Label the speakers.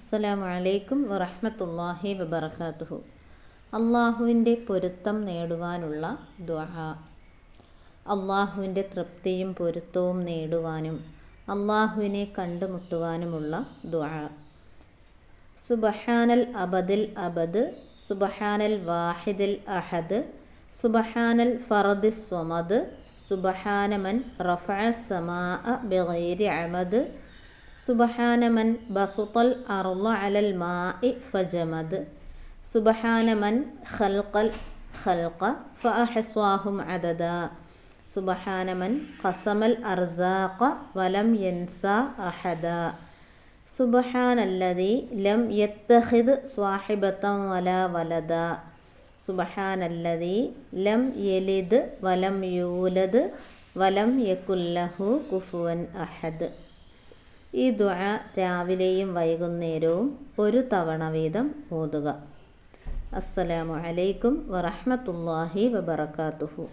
Speaker 1: അസ്സലാമു അലൈക്കും വറഹമത്തല്ലാഹി വബർക്കാത്തുഹു അള്ളാഹുവിന്റെ പൊരുത്തം നേടുവാനുള്ള ദുആ. അള്ളാഹുവിന്റെ തൃപ്തിയും പൊരുത്തവും നേടുവാനും അള്ളാഹുവിനെ കണ്ടുമുട്ടുവാനുമുള്ള ദുആ. സുബഹാനൽ അബദിൽ അബദ് സുബഹാനൽ വാഹിദിൽ അഹദ് സുബഹാനൽ ഫറദ് സ്വമദ് സുബഹാനമൻ റഫ സമാ ബിഗൈരി അമദ് സുബഹാനമൻ ബസുത്തൽ അറുള അലൽ മാഇ ഫജമദ്. സുബഹാനമൻ ഖൽഖൽ ഖൽഖ ഫഅഹ്സ്വാഹും അദദ. സുബഹാനമൻ ഖസമൽ അർസാഖ വലം യൻസ അഹദ. സുബഹാനല്ലതി ലം യത്തഖിദ് സ്വാഹിബത്തം വല വലദ. സുബഹാനല്ലതി ലം യലിദ് വലം യൂലദ് വലം യകുല്ലഹു കുഫുവൻ അഹദ്. ഈ ദ്വ രാവിലെയും വൈകുന്നേരവും ഒരു തവണ വീതം ഓതുക. അസ്സലാമു അലൈക്കും വറഹ്മത്തുള്ളാഹി വബറകാതുഹു.